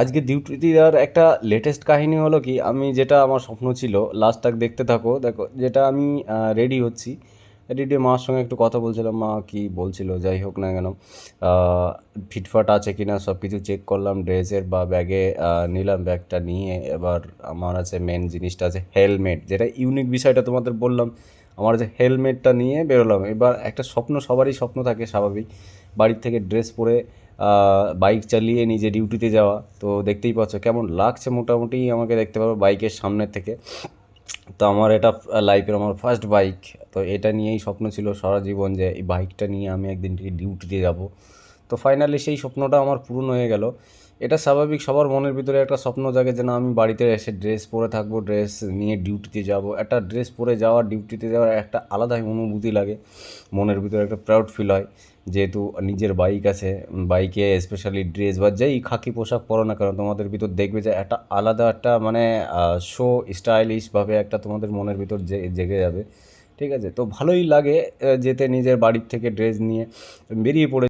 আজকে ডিউটিতে দেওয়ার একটা লেটেস্ট কাহিনী হলো কি, আমি যেটা আমার স্বপ্ন ছিল লাস্ট তাক দেখতে থাকো, দেখো, যেটা আমি রেডি হচ্ছি। রেডি মার সঙ্গে একটু কথা বলছিলাম, মা কি বলছিল, যাই হোক না কেন। ফিটফাট আছে কি না সব কিছু চেক করলাম ড্রেসের বা ব্যাগে নিলাম ব্যাগটা নিয়ে, এবার আমার আছে মেন জিনিসটা আছে হেলমেট যেটা ইউনিক বিষয়টা তোমাদের বললাম। আমার যে হেলমেটটা নিয়ে বেরোলাম। এবার একটা স্বপ্ন, সবারই স্বপ্ন থাকে স্বাভাবিক। বাড়ির থেকে ড্রেস পরে বাইক চালিয়ে নিজে ডিউটিতে যাওয়া। তো দেখতেই পাচ্ছ, কেমন লাগছে মোটামুটি আমাকে দেখতে পাবো বাইকের সামনের থেকে। তো আমার এটা লাইফের আমার ফার্স্ট বাইক তো এটা নিয়েই স্বপ্ন ছিল সারা জীবন যে এই বাইকটা নিয়ে আমি একদিন ডিউটিতে যাব। তো ফাইনালি সেই স্বপ্নটা আমার পূরণ হয়ে গেল। এটা স্বাভাবিক, সবার মনের ভিতরে একটা স্বপ্ন জাগে যে না, আমি বাড়িতে এসে ড্রেস পরে থাকব ড্রেস নিয়ে ডিউটিতে যাব। একটা ড্রেস পরে যাওয়া ডিউটিতে যাওয়ার একটা আলাদাই অনুভূতি লাগে। মনের ভিতরে একটা প্রাউড ফিল হয়। যেহেতু নিজের বাইক আছে বাইকে স্পেশালি ড্রেস বা যেই খাকি পোশাক পরো না কেন, তোমাদের ভিতর দেখবে যে একটা আলাদা একটা মানে শো স্টাইলিশভাবে একটা তোমাদের মনের ভিতর জেগে যাবে। ঠিক আছে? তো ভালোই লাগে যেতে নিজের বাড়ির থেকে ড্রেস নিয়ে। বেরিয়ে পড়ে